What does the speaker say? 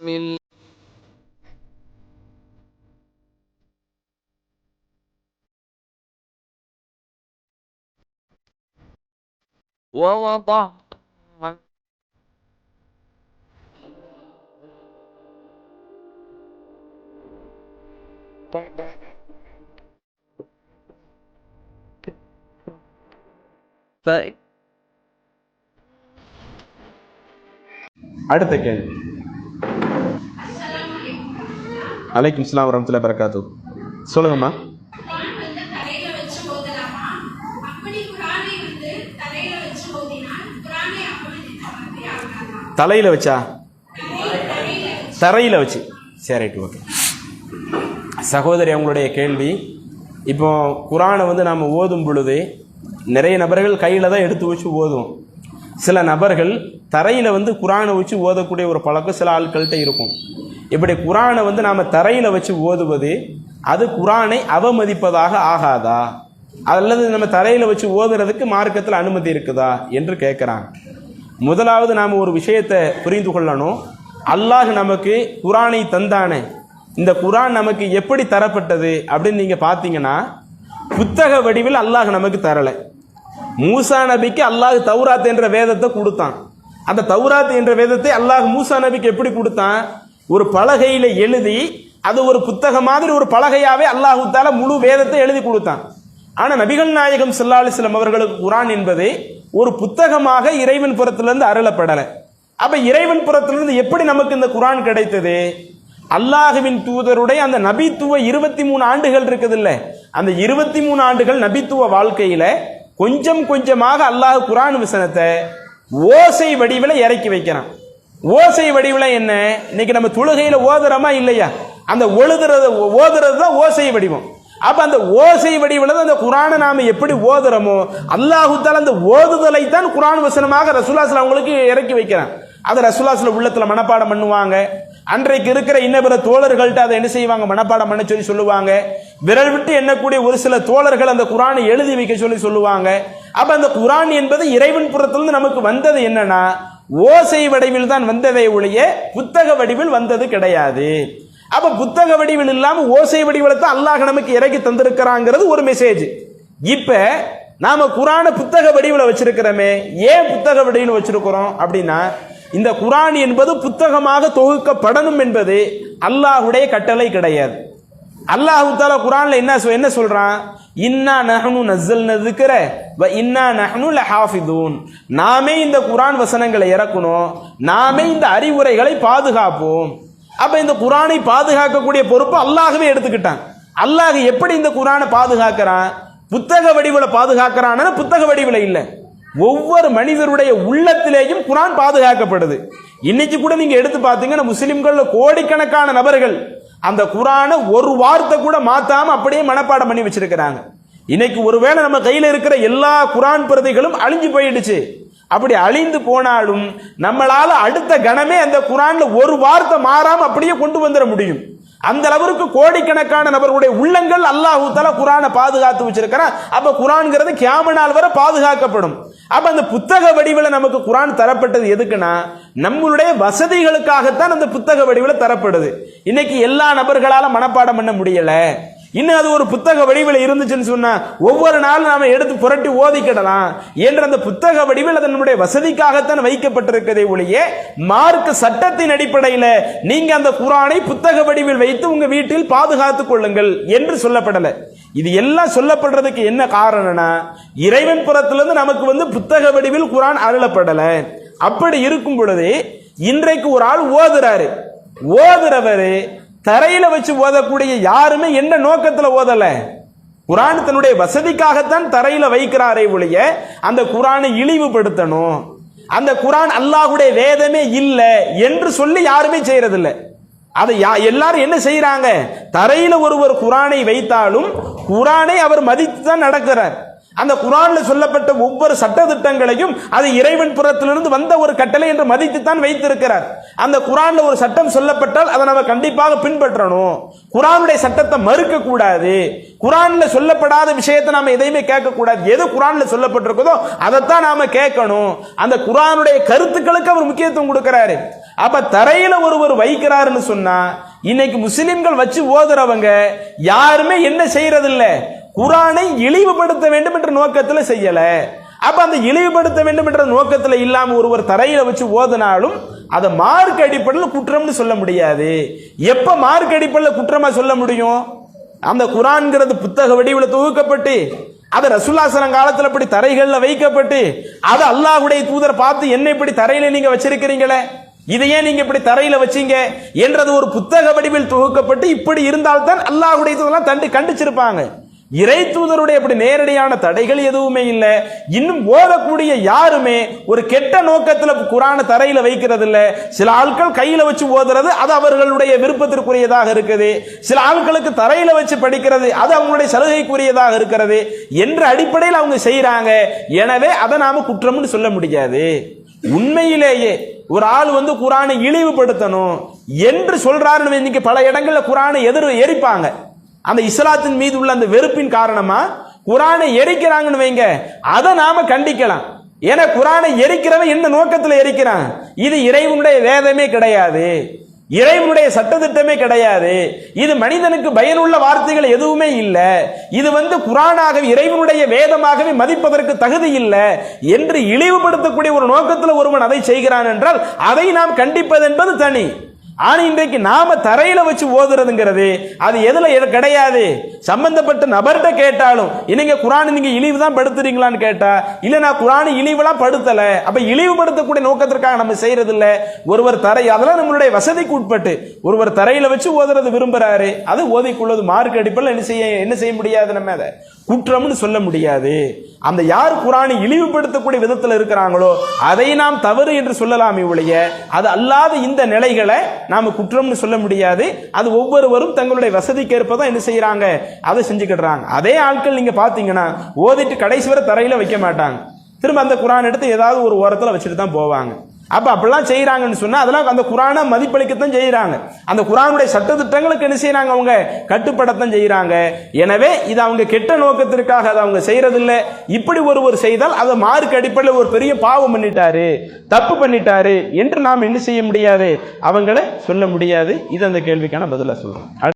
من ووضع فإن அடுத்த கேள்வி அலைக்கும் இஸ்லாம் வரமத்துல பரக்காத்து சொல்லுங்கம்மா. தலையில் வச்சா தரையில் வச்சு. சரி ரைட் ஓகே. சகோதரி அவங்களுடைய கேள்வி. இப்போ குரானை வந்து நாம் ஓதும் பொழுது நிறைய நபர்கள் கையில் தான் எடுத்து வச்சு ஓதுவோம். சில நபர்கள் தரையில் வந்து குரானை வச்சு ஓதக்கூடிய ஒரு பழக்கம் சில ஆட்கள்கிட்ட இருக்கும். இப்படி குரானை வந்து நாம் தரையில் வச்சு ஓதுவது அது குரானை அவமதிப்பதாக ஆகாதா? அல்லது நம்ம தரையில் வச்சு ஓதுறதுக்கு மார்க்கத்தில் அனுமதி இருக்குதா என்று கேட்குறாங்க முதலாவது நாம் ஒரு விஷயத்தை புரிந்து கொள்ளணும். அல்லாஹ் நமக்கு குரானை தந்தானே. இந்த குரான் நமக்கு எப்படி தரப்பட்டது அப்படின்னு நீங்கள் பார்த்தீங்கன்னா புத்தக வடிவில் அல்லாஹ் நமக்கு தரலை. மூசா நபிக்கு அல்லாஹ் தௌராத் என்ற வேதத்தை கொடுத்தான். அந்த தௌராத் என்ற வேதத்தை அல்லாஹ் மூசா நபிக்கு எப்படி கொடுத்தான்? ஒரு பலகையில் எழுதி அது ஒரு புத்தகம் மாதிரி ஒரு பலகையாவே அல்லாஹூத்தால முழு வேதத்தை எழுதி கொடுத்தான். ஆனால் நபிகள் நாயகம் ஸல்லல்லாஹு அலைஹி அவர்களுக்கு குரான் என்பது ஒரு புத்தகமாக இறைவன் புறத்திலிருந்து அருளப்படலை. அப்ப இறைவன் புறத்திலிருந்து எப்படி நமக்கு இந்த குரான் கிடைத்தது? அல்லாஹுவின் தூதருடைய அந்த நபித்துவ இருபத்தி மூணு ஆண்டுகள் இருக்குது இல்லை அந்த இருபத்தி மூணு ஆண்டுகள் நபித்துவ வாழ்க்கையில கொஞ்சம் கொஞ்சமாக அல்லாஹ் குரான் விசனத்தை ஓசை வடிவில் இறக்கி வைக்கிறான். ஓசை வடிவில் என்ன? இன்னைக்கு நம்ம தொழுகையில் ஓதுறோமா இல்லையா? அந்த ஒழுதுறது ஓதுறது தான் ஓசை வடிவம். அப்ப அந்த ஓசை வடிவில் தான் அந்த குரானை நாம எப்படி ஓதுறோமோ அல்லாஹுத்தால் அந்த ஓதுதலை தான் குரான் வசனமாக ரசூலாஸ்ல அவங்களுக்கு இறக்கி வைக்கிறான். அதை ரசூலாஸ்ல உள்ளத்தில் மனப்பாடம் பண்ணுவாங்க. அன்றைக்கு இருக்கிற இன்ன பிற தோழர்கள்ட்ட அதை என்ன செய்வாங்க? மனப்பாடம் பண்ண சொல்லி சொல்லுவாங்க. விரல் விட்டு எண்ணக்கூடிய ஒரு சில தோழர்கள் அந்த குரானை எழுதி வைக்க சொல்லி சொல்லுவாங்க. அப்ப அந்த குரான் என்பது இறைவன் புறத்திலிருந்து நமக்கு வந்தது என்னன்னா ஓசை வடிவில் தான் வந்ததை ஒழிய புத்தக வடிவில் வந்தது கிடையாது. அப்ப புத்தக வடிவில் இல்லாம ஓசை வடிவில் தான் அல்லாஹ் நமக்கு இறக்கி தந்திருக்கிறாங்கிறது ஒரு மெசேஜ் இப்ப நாம குரானை புத்தக வடிவில் வச்சிருக்கிறோமே ஏன் புத்தக வடிவில் வச்சிருக்கிறோம் அப்படின்னா இந்த குரான் என்பது புத்தகமாக தொகுக்கப்படணும் என்பது அல்லாஹுடைய கட்டளை கிடையாது. அல்லாஹு தாலா குரான்ல என்ன என்ன சொல்றான்? இன்னா நஹனு நஸ்ஸல்ன நதுக்கிற வ இன்னா நஹனு லஹாஃபிதூன். நாமே இந்த குரான் வசனங்களை இறக்கணும் நாமே இந்த அறிவுரைகளை பாதுகாப்போம். அப்போ இந்த குரானை பாதுகாக்கக்கூடிய பொறுப்பு அல்லாஹ்வே எடுத்துக்கிட்டான். அல்லாஹ் எப்படி இந்த குரானை பாதுகாக்கிறான்? புத்தக வடிவில் பாதுகாக்கிறான்னு புத்தக வடிவில் இல்லை. ஒவ்வொரு மனிதருடைய உள்ளத்திலேயும் குரான் பாதுகாக்கப்படுது. இன்னைக்கு கூட நீங்க எடுத்து பார்த்தீங்கன்னா முஸ்லிம்கள் கோடிக்கணக்கான நபர்கள் அந்த குரானை ஒரு வார்த்தை கூட மாத்தாம அப்படியே மனப்பாடம் பண்ணி வச்சிருக்கிறாங்க. இன்னைக்கு ஒருவேளை நம்ம கையில் இருக்கிற எல்லா குரான் பிரதிகளும் அழிஞ்சு போயிடுச்சு. அப்படி அழிந்து போனாலும் நம்மளால அடுத்த கணமே அந்த குரான்ல ஒரு வார்த்தை மாறாம அப்படியே கொண்டு வந்துட முடியும். அந்த அளவிற்கு கோடிக்கணக்கான நபர்களுடைய உள்ளங்கள் அல்லாஹூ தலா குரானை பாதுகாத்து வச்சிருக்கிறான். அப்ப குரான்ங்கிறது கேம நாள் வரை பாதுகாக்கப்படும். அப்ப அந்த புத்தக வடிவில் நமக்கு குரான் தரப்பட்டது எதுக்குன்னா நம்மளுடைய வசதிகளுக்காகத்தான் அந்த புத்தக வடிவில் தரப்படுது. இன்னைக்கு எல்லா நபர்களால மனப்பாடம் பண்ண முடியலை. இன்னும் அது ஒரு புத்தக வடிவில் இருந்துச்சுன்னு சொன்னால் ஒவ்வொரு நாளும் நாம் எடுத்து புரட்டி ஓதிக்கிடலாம் என்ற அந்த புத்தக வடிவில் அது நம்முடைய வசதிக்காகத்தான் வைக்கப்பட்டிருக்கதே ஒழிய மார்க்க சட்டத்தின் அடிப்படையில் நீங்கள் அந்த குரானை புத்தக வடிவில் வைத்து உங்கள் வீட்டில் பாதுகாத்துக் கொள்ளுங்கள் என்று சொல்லப்படலை. இது எல்லாம் சொல்லப்படுறதுக்கு என்ன காரணம்னா இறைவன் புறத்திலிருந்து நமக்கு வந்து புத்தக வடிவில் குரான் அருளப்படலை. அப்படி இருக்கும் பொழுது இன்றைக்கு ஒரு ஆள் ஓதுறாரு. ஓதுறவரு தரையில வச்சு ஓதக்கூடிய யாருமே என்ன நோக்கத்துல ஓதல? குரான் தன்னுடைய வசதிக்காகத்தான் தரையில வைக்கிறாரே ஒழிய அந்த குரானை இழிவுபடுத்தணும். அந்த குரான் அல்லாஹுடைய வேதமே இல்லை என்று சொல்லி யாருமே செய்யறதில்ல. அதை யா- எல்லாரும் என்ன செய்யறாங்க தரையில ஒருவர் குரானை வைத்தாலும் குரானை அவர் மதித்து தான் நடக்கிறார். அந்த குரான்ல சொல்லப்பட்ட ஒவ்வொரு சட்ட திட்டங்களையும் அது இறைவன் புறத்திலிருந்து வந்த ஒரு கட்டளை என்று மதித்து தான் வைத்திருக்கிறார். அந்த குரான்ல ஒரு சட்டம் சொல்லப்பட்டால் அதை நம்ம கண்டிப்பாக பின்பற்றணும். குரானுடைய சட்டத்தை மறுக்க கூடாது. குரான்ல சொல்லப்படாத விஷயத்தை நாம எதையுமே கேட்க கூடாது எது குரான்ல சொல்லப்பட்டிருக்குதோ அதைத்தான் நாம கேட்கணும். அந்த குரானுடைய கருத்துக்களுக்கு அவர் முக்கியத்துவம் கொடுக்கிறாரு. அப்ப தரையில ஒருவர் வைக்கிறாருன்னு சொன்னா இன்னைக்கு முஸ்லிம்கள் வச்சு ஓதுறவங்க யாருமே என்ன செய்யறதில்லை. குரானை இழிவுபடுத்த வேண்டும் என்ற நோக்கத்தில் செய்யல. அப்ப அந்த இழிவுபடுத்த வேண்டும் என்ற நோக்கத்தில் இல்லாம ஒருவர் தரையில வச்சு ஓதுனாலும் அதை மார்க் அடிப்படையில் குற்றம்னு சொல்ல முடியாது. எப்ப மார்க் அடிப்படையில் குற்றமா சொல்ல முடியும்? அந்த குரான்ங்கிறது புத்தக வடிவில் தொகுக்கப்பட்டு அது ரசுல்லாசனம் காலத்தில் இப்படி தரைகளில் வைக்கப்பட்டு அது அல்லாஹுடைய தூதர் பார்த்து என்ன இப்படி தரையில நீங்க வச்சிருக்கிறீங்களே? இதை ஏன் நீங்க இப்படி தரையில வச்சீங்க? என்றது ஒரு புத்தக வடிவில் தொகுக்கப்பட்டு இப்படி இருந்தால்தான் அல்லாஹுடைய தூதர்லாம் தண்டு கண்டிச்சிருப்பாங்க. இறை தூதருடைய அப்படி நேரடியான தடைகள் எதுவுமே இல்லை. இன்னும் ஓதக்கூடிய யாருமே ஒரு கெட்ட நோக்கத்தில் குரானை தரையில் வைக்கிறது இல்லை சில ஆட்கள் கையில் வச்சு ஓதுறது அது அவர்களுடைய விருப்பத்திற்குரியதாக இருக்குது. சில ஆட்களுக்கு தரையில் வச்சு படிக்கிறது அது அவங்களுடைய சலுகைக்குரியதாக இருக்கிறது என்ற அடிப்படையில் அவங்க செய்கிறாங்க எனவே அதை நாம குற்றம்னு சொல்ல முடியாது. உண்மையிலேயே ஒரு ஆள் வந்து குரானை இழிவுபடுத்தணும் என்று சொல்றாருன்னு இன்னைக்கு பல இடங்களில் குரானை எதிர் எரிப்பாங்க. அந்த இஸ்லாத்தின் மீது உள்ள அந்த வெறுப்பின் காரணமா? குரானை எரிக்கிறாங்கன்னு வைங்க. அதை நாம கண்டிக்கலாம். ஏன்னா குரானை எரிக்கிறவன் என்ன நோக்கத்தில் எரிக்கிறான்? இது இறைவனுடைய வேதமே கிடையாது. இறைவனுடைய சட்டத்திட்டமே கிடையாது. இது மனிதனுக்கு பயனுள்ள வார்த்தைகள் எதுவுமே இல்லை. இது வந்து குரானாகவே இறைவனுடைய வேதமாகவே மதிப்பதற்கு தகுதி இல்லை. என்று இழிவுபடுத்தக்கூடிய ஒரு நோக்கத்தில் ஒருவன் அதை செய்கிறான் என்றால் அதை நாம் கண்டிப்பது என்பது தனி. ஆனா இன்றைக்கு நாம தரையில வச்சு ஓதுறதுங்கிறது அது எதுல கிடையாது. சம்பந்தப்பட்ட நபர்கிட்ட கேட்டாலும் நீங்க குரான் நீங்க இழிவு தான் படுத்துறீங்களான்னு கேட்டா? இல்ல நான் குரான் இழிவுலாம் படுத்தல. அப்ப இழிவுபடுத்தக்கூடிய நோக்கத்திற்காக நம்ம செய்யறது இல்ல ஒருவர் தரை அதெல்லாம் நம்மளுடைய வசதிக்கு உட்பட்டு ஒருவர் தரையில வச்சு ஓதுறது விரும்புறாரு. அது ஓதிக்குள்ளது மார்க் அடிப்பில் என்ன செய்ய என்ன செய்ய முடியாது நம்ம அதை? குற்றம்னு சொல்ல முடியாது. அந்த யார் குரானை இழிவுபடுத்தக்கூடிய விதத்தில் இருக்கிறாங்களோ அதை நாம் தவறு என்று சொல்லலாமே ஒழிய அது அல்லாத இந்த நிலைகளை நாம குற்றம்னு சொல்ல முடியாது. அது ஒவ்வொருவரும் தங்களுடைய வசதிக்கு ஏற்பதான் என்ன செய்யறாங்க? அதை செஞ்சுக்கிடுறாங்க. அதே ஆட்கள் நீங்க பார்த்தீங்கன்னா ஓதிட்டு கடைசி வரை தரையில வைக்க மாட்டாங்க. திரும்ப அந்த குரான் எடுத்து ஏதாவது ஒரு ஓரத்தில் வச்சுட்டு தான் போவாங்க. அப்ப அப்படிலாம் செய்யறாங்கன்னு சொன்னா அதெல்லாம் அந்த குரானை மதிப்பளிக்கத்தான் செய்யறாங்க அந்த குரானுடைய சட்டத்திட்டங்களுக்கு என்ன செய்யறாங்க அவங்க? கட்டுப்படத்தான் செய்யறாங்க எனவே இது அவங்க கெட்ட நோக்கத்திற்காக அதை அவங்க செய்யறதில்ல இப்படி ஒருவர் செய்தால் அதை மார்க் அடிப்படையில் ஒரு பெரிய பாவம் பண்ணிட்டாரு தப்பு பண்ணிட்டாரு என்று நாம் என்ன செய்ய முடியாது? அவங்கள சொல்ல முடியாது. இது அந்த கேள்விக்கான பதிலா சொல்கிறோம்